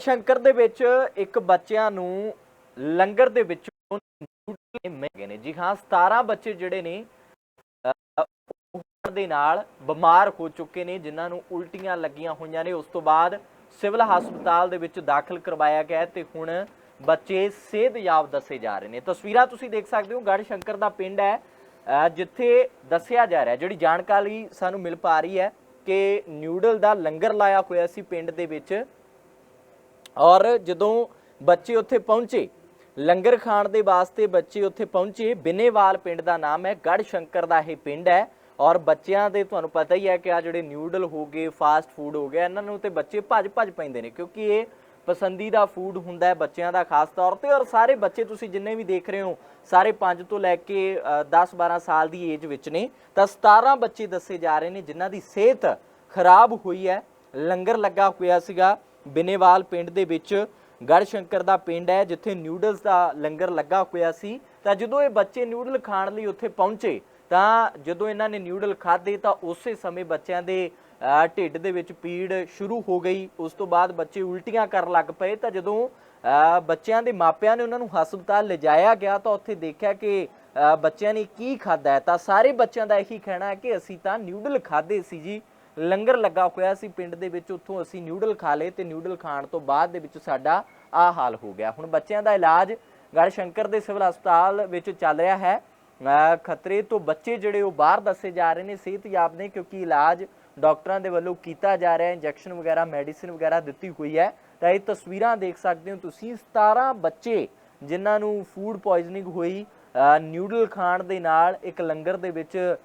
ਸ਼ੰਕਰ ਦੇ ਵਿੱਚ ਇੱਕ ਬੱਚਿਆਂ ਨੂੰ ਲੰਗਰ ਦੇ ਵਿੱਚੋਂ ਨੂਡਲ ਮਿਲ ਗਏ ਨੇ। ਜੀ ਹਾਂ 17 ਬੱਚੇ ਜਿਹੜੇ ਨੇ ਦੇ ਨਾਲ ਬਿਮਾਰ ਹੋ ਚੁੱਕੇ ਨੇ, ਜਿਨ੍ਹਾਂ ਨੂੰ ਉਲਟੀਆਂ ਲੱਗੀਆਂ ਹੋਈਆਂ ਨੇ। ਉਸ ਤੋਂ ਬਾਅਦ ਸਿਵਲ ਹਸਪਤਾਲ ਦੇ ਵਿੱਚ ਦਾਖਲ ਕਰਵਾਇਆ ਗਿਆ ਹੈ ਤੇ ਹੁਣ ਬੱਚੇ ਸਿਹਤਯਾਬ ਦੱਸੇ ਜਾ ਰਹੇ ਨੇ। ਤਸਵੀਰਾਂ ਤੁਸੀਂ ਦੇਖ ਸਕਦੇ ਹੋ ਗੜ ਸ਼ੰਕਰ ਦਾ ਪਿੰਡ ਹੈ ਜਿੱਥੇ ਦੱਸਿਆ ਜਾ ਰਿਹਾ ਜਿਹੜੀ ਜਾਣਕਾਰੀ ਸਾਨੂੰ ਮਿਲ ਪਾ ਰਹੀ ਹੈ ਕਿ ਨਿਊਡਲ ਦਾ ਲੰਗਰ ਲਾਇਆ ਹੋਇਆ ਸੀ ਪਿੰਡ ਦੇ ਵਿੱਚ। ਔਰ ਜਦੋਂ ਬੱਚੇ ਉੱਥੇ ਪਹੁੰਚੇ, ਲੰਗਰ ਖਾਣ ਦੇ ਵਾਸਤੇ ਬੱਚੇ ਉੱਥੇ ਪਹੁੰਚੇ ਬਿਨੇਵਾਲ ਪਿੰਡ ਦਾ ਨਾਮ ਹੈ ਗੜ ਸ਼ੰਕਰ ਦਾ ਇਹ ਪਿੰਡ ਹੈ। ਔਰ ਬੱਚਿਆਂ ਦੇ ਤੁਹਾਨੂੰ ਪਤਾ ਹੀ ਹੈ ਕਿ ਆ ਜਿਹੜੇ ਨਿਊਡਲ ਹੋ ਗਏ, ਫਾਸਟ ਫੂਡ ਹੋ ਗਿਆ, ਇਹਨਾਂ ਨੂੰ ਤੇ ਬੱਚੇ ਭੱਜ ਭੱਜ ਪੈਂਦੇ ਨੇ, ਕਿਉਂਕਿ ਇਹ ਪਸੰਦੀਦਾ ਫੂਡ ਹੁੰਦਾ ਹੈ ਬੱਚਿਆਂ ਦਾ ਖਾਸ ਤੌਰ ਤੇ। ਔਰ ਸਾਰੇ ਬੱਚੇ ਤੁਸੀਂ ਜਿੰਨੇ ਵੀ ਦੇਖ ਰਹੇ ਹੋ, ਸਾਰੇ 5 ਤੋਂ ਲੈ ਕੇ 10 12 ਸਾਲ ਦੀ ਏਜ ਵਿੱਚ ਨੇ, ਤਾਂ 17 ਬੱਚੇ ਦੱਸੇ ਜਾ ਰਹੇ ਨੇ, ਜਿਨ੍ਹਾਂ ਦੀ ਸਿਹਤ ਖਰਾਬ ਹੋਈ ਹੈ। ਲੰਗਰ ਲੱਗਾ ਹੋਇਆ ਸੀਗਾ। ਬਿਨੇਵਾਲ ਪਿੰਡ ਦੇ ਵਿੱਚ ਗੜ ਸ਼ੰਕਰ ਦਾ ਪਿੰਡ ਹੈ, ਜਿੱਥੇ ਨਿਊਡਲਸ ਦਾ ਲੰਗਰ ਲੱਗਾ ਹੋਇਆ ਸੀ। ਤਾਂ ਜਦੋਂ ਇਹ ਬੱਚੇ ਨਿਊਡਲ ਖਾਣ ਲਈ ਉੱਥੇ ਪਹੁੰਚੇ, ਤਾਂ ਜਦੋਂ ਇਹਨਾਂ ਨੇ ਨਿਊਡਲ ਖਾਧੇ, ਤਾਂ ਉਸੇ ਸਮੇਂ ਬੱਚਿਆਂ ਦੇ ਢਿੱਡ ਦੇ ਵਿੱਚ ਪੀੜ ਸ਼ੁਰੂ ਹੋ ਗਈ। ਉਸ ਤੋਂ ਬਾਅਦ ਬੱਚੇ ਉਲਟੀਆਂ ਕਰਨ ਲੱਗ ਪਏ। ਤਾਂ ਜਦੋਂ ਬੱਚਿਆਂ ਦੇ ਮਾਪਿਆਂ ਨੇ ਉਹਨਾਂ ਨੂੰ ਹਸਪਤਾਲ ਲਿਜਾਇਆ ਗਿਆ, ਤਾਂ ਉੱਥੇ ਦੇਖਿਆ ਕਿ ਬੱਚਿਆਂ ਨੇ ਕੀ ਖਾਧਾ ਹੈ। ਤਾਂ ਸਾਰੇ ਬੱਚਿਆਂ ਦਾ ਇਹੀ ਕਹਿਣਾ ਹੈ ਕਿ ਅਸੀਂ ਤਾਂ ਨਿਊਡਲ ਖਾਧੇ ਸੀ ਜੀ। ਲੰਗਰ ਲੱਗਾ ਹੋਇਆ ਸੀ ਪਿੰਡ ਦੇ ਵਿੱਚ, ਉੱਥੋਂ ਅਸੀਂ ਨਿਊਡਲ ਖਾ ਲਏ ਤੇ ਨਿਊਡਲ ਖਾਣ ਤੋਂ ਬਾਅਦ ਦੇ ਵਿੱਚ ਸਾਡਾ ਆ ਹਾਲ ਹੋ ਗਿਆ। ਹੁਣ ਬੱਚਿਆਂ ਦਾ ਇਲਾਜ ਗੜ ਸ਼ੰਕਰ ਦੇ ਸਿਵਲ ਹਸਪਤਾਲ ਵਿੱਚ ਚੱਲ ਰਿਹਾ ਹੈ। ਖਤਰੇ ਤੋਂ ਬੱਚੇ ਜਿਹੜੇ ਉਹ ਬਾਹਰ ਦੱਸੇ ਜਾ ਰਹੇ ਨੇ ਸਿਹਤਯਾਬ ਨੇ, ਕਿਉਂਕਿ ਇਲਾਜ ਡਾਕਟਰਾਂ ਦੇ ਵੱਲੋਂ ਕੀਤਾ ਜਾ ਰਿਹਾ ਹੈ। ਇੰਜੈਕਸ਼ਨ ਵਗੈਰਾ, ਮੈਡੀਸਿਨ ਵਗੈਰਾ ਦਿੱਤੀ ਹੋਈ ਹੈ। ਤਾਂ ਇਹ ਤਸਵੀਰਾਂ ਦੇਖ ਸਕਦੇ ਹੋ ਤੁਸੀਂ 17 ਬੱਚੇ ਜਿਨ੍ਹਾਂ ਨੂੰ ਫੂਡ ਪੋਇਜ਼ਨਿੰਗ ਹੋਈ ਨਿਊਡਲ ਖਾਣ ਦੇ ਨਾਲ ਇੱਕ ਲੰਗਰ ਦੇ ਵਿੱਚ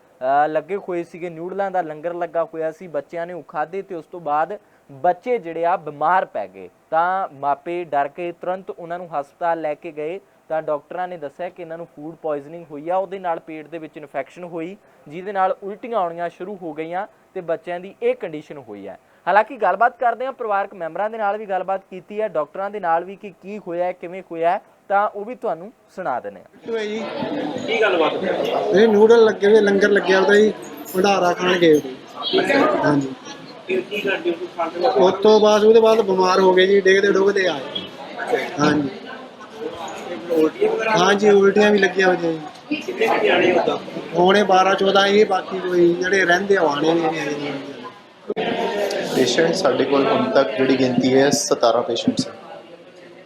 ਲੱਗੇ ਹੋਏ ਸੀਗੇ ਨਿਊਡਲਾਂ ਦਾ ਲੰਗਰ ਲੱਗਾ ਹੋਇਆ ਸੀ, ਬੱਚਿਆਂ ਨੇ ਉਹ ਖਾਧੇ ਤੇ ਉਸ ਤੋਂ ਬਾਅਦ ਬੱਚੇ ਜਿਹੜੇ ਆ ਬਿਮਾਰ ਪੈ ਗਏ। ਤਾਂ ਮਾਪੇ ਡਰ ਕੇ ਤੁਰੰਤ ਉਹਨਾਂ ਨੂੰ ਹਸਪਤਾਲ ਲੈ ਕੇ ਗਏ। ਤਾਂ ਡਾਕਟਰਾਂ ਨੇ ਦੱਸਿਆ ਕਿ ਇਹਨਾਂ ਨੂੰ ਫੂਡ ਪੋਇਜ਼ਨਿੰਗ ਹੋਈ ਆ, ਉਹਦੇ ਨਾਲ ਪੇਟ ਦੇ ਵਿੱਚ ਇਨਫੈਕਸ਼ਨ ਹੋਈ, ਜਿਹਦੇ ਨਾਲ ਉਲਟੀਆਂ ਆਉਣੀਆਂ ਸ਼ੁਰੂ ਹੋ ਗਈਆਂ ਤੇ ਬੱਚਿਆਂ ਦੀ ਇਹ ਕੰਡੀਸ਼ਨ ਹੋਈ ਹੈ ਹਾਲਾਂਕਿ ਗੱਲਬਾਤ ਕਰਦੇ ਹਾਂ, ਪਰਿਵਾਰਕ ਮੈਂਬਰਾਂ ਦੇ ਨਾਲ ਵੀ ਗੱਲਬਾਤ ਕੀਤੀ ਹੈ, ਡਾਕਟਰਾਂ ਦੇ ਨਾਲ ਵੀ ਕਿ ਕੀ ਹੋਇਆ, ਕਿਵੇਂ ਹੋਇਆ ਤਾਂ ਉਹ ਵੀ ਤੁਹਾਨੂੰ ਸੁਣਾ ਦਿੰਦੇ ਹਾਂ ਹੋਇਆ ਜੀ? ਕੀ ਗੱਲਬਾਤ ਹੋਈ? ਇਹ ਨੂਡਲ ਲੱਗੇ ਹੋਏ ਲੰਗਰ ਲੱਗਿਆ ਉਹਦਾ ਜੀ ਭੰਡਾਰਾ ਖਾਣ ਗਏ ਉਹਦੇ ਹਾਂਜੀ। ਕੀ ਕਰਦੇ ਹੋ? ਤੋਂ ਬਾਅਦ ਉਹਦੇ ਬਾਅਦ ਬਿਮਾਰ ਹੋ ਗਏ ਜੀ ਡੇਗਦੇ ਡੁੱਗਦੇ ਆਏ। ਹਾਂਜੀ। ਉਲਟੀਆਂ ਵਗੈਰਾ ਹਾਂਜੀ ਉਲਟੀਆਂ ਵੀ ਲੱਗੀਆਂ ਹੋਈਆਂ ਜੀ। ਕਿੰਨੇ ਕਿ ਜਾਣੇ ਹੁੰਦਾ ਹੋਣੇ 12 14 ਹੀ ਬਾਕੀ ਕੋਈ ਜਿਹੜੇ ਰਹਿੰਦੇ ਆ ਉਹ ਨਹੀਂ ਆਏ ਜੀ। ਪੇਸ਼ੈਂਟ ਸਾਡੇ ਕੋਲ ਹੁਣ ਤੱਕ ਜਿਹੜੀ ਗਿਣਤੀ ਹੈ 17 ਪੇਸ਼ੈਂਟਸ ਹੈ।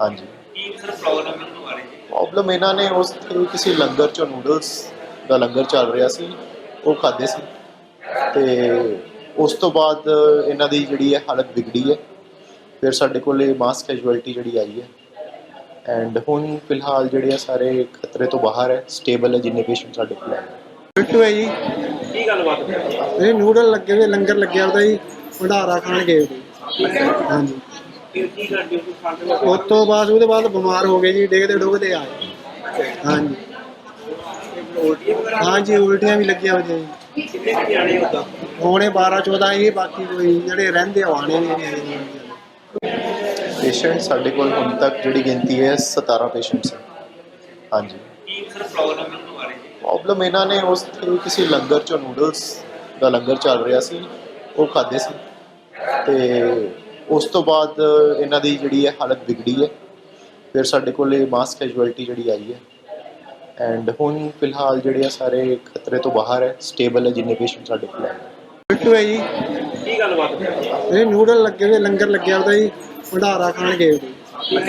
ਹਾਂਜੀ। ਕੀ ਸਰ ਪ੍ਰੋਬਲਮ ਮੈਨੂੰ ਆ ਰਹੀ ਹੈ ਪ੍ਰੋਬਲਮ ਇਹਨਾਂ ਨੇ ਉਸ ਕਿਸੇ ਲੰਗਰ ਚੋਂ ਨੂਡਲਸ ਦਾ ਲੰਗਰ ਚੱਲ ਰਿਹਾ ਸੀ ਉਹ ਖਾਦੇ ਸੀ। ਤੇ ਉਸ ਤੋਂ ਬਾਅਦ ਇਹਨਾਂ ਦੀ ਜਿਹੜੀ ਹੈ ਹਾਲਤ ਵਿਗੜੀ ਹੈ। ਫਿਰ ਸਾਡੇ ਕੋਲ ਇਹ ਮਾਸ ਕੈਜੁਅਲਟੀ ਜਿਹੜੀ ਆਈ ਹੈ। ਐਂਡ ਹੁਣ ਫਿਲਹਾਲ ਜਿਹੜੇ ਆ ਸਾਰੇ ਖਤਰੇ ਤੋਂ ਬਾਹਰ ਹੈ ਸਟੇਬਲ ਹੈ ਜਿੰਨੇ ਪੇਸ਼ੈਂਟ ਸਾਡੇ ਕੋਲ ਹੈ ਫਿੱਟ ਹੋਇਆ ਜੀ। ਕੀ ਗੱਲਬਾਤ ਹੋਈ ਇਹ ਨੂਡਲ ਲੱਗੇ ਹੋਏ ਲੰਗਰ ਲੱਗਿਆ ਉਹਦਾ ਜੀ ਭੰਡਾਰਾ ਖਾਣ ਗਏ ਹਾਂਜੀ। ਕੀ ਕੀ ਕਰਦੇ ਹੋ ਤੁਸੀਂ ਖਾਂਦੇ ਉਸ ਤੋਂ ਬਾਅਦ, ਉਹਦੇ ਬਾਅਦ ਬਿਮਾਰ ਹੋ ਗਏ ਜੀ, ਡੇਗਦੇ ਡੁੱਗਦੇ ਆਏ ਹਾਂਜੀ। ਉਲਟੀਆਂ ਵਗੈਰਾ ਹਾਂਜੀ, ਉਲਟੀਆਂ ਵੀ ਲੱਗੀਆਂ ਹੋਈਆਂ ਜੀ। ਕਿੰਨੇ ਕਿ ਜਾਣੇ ਹੁੰਦਾ ਹੋਣੇ 12 14 ਹੀ ਬਾਕੀ ਕੋਈ ਜਿਹੜੇ ਰਹਿੰਦੇ ਆ ਆਣੇ ਨਹੀਂ ਆਏ ਜੀ। ਪੇਸ਼ੈਂਟ ਸਾਡੇ ਕੋਲ ਹੁਣ ਤੱਕ ਜਿਹੜੀ ਗਿਣਤੀ ਹੈ 17 ਪੇਸ਼ੈਂਟਸ ਹੈ। ਹਾਂਜੀ। ਕੀ ਸਰ ਪ੍ਰੋਬਲਮ ਮੈਨੂੰ ਆ ਰਹੀ ਹੈ ਪ੍ਰੋਬਲਮ ਇਹਨਾਂ ਨੇ ਉਸ ਤੇ ਕਿਸੇ ਲੰਗਰ ਚੋਂ ਨੂਡਲਸ ਦਾ ਲੰਗਰ ਚੱਲ ਰਿਹਾ ਸੀ, ਉਹ ਖਾਦੇ ਸੀ। ਤੇ ਉਸ ਤੋਂ ਬਾਅਦ ਇਹਨਾਂ ਦੀ ਜਿਹੜੀ ਹੈ ਹਾਲਤ ਵਿਗੜੀ ਹੈ। ਫਿਰ ਸਾਡੇ ਕੋਲ ਇਹ ਮਾਸ ਕੈਜੁਅਲਟੀ ਜਿਹੜੀ ਆਈ ਹੈ। ਐਂਡ ਹੁਣ ਫਿਲਹਾਲ ਜਿਹੜੇ ਆ ਸਾਰੇ ਖਤਰੇ ਤੋਂ ਬਾਹਰ ਹੈ। ਸਟੇਬਲ ਹੈ ਜਿੰਨੇ ਪੇਸ਼ੈਂਟ ਸਾਡੇ ਕੋਲ ਹੈ। ਫਿੱਟ ਹੋਇਆ ਜੀ। ਕੀ ਗੱਲਬਾਤ ਹੋਈ ਇਹ ਨੂਡਲ ਲੱਗੇ ਹੋਏ ਲੰਗਰ ਲੱਗਿਆ ਉਹਦਾ ਜੀ। ਭੰਡਾਰਾ ਖਾਣ ਗਏ। ਉਹਦੇ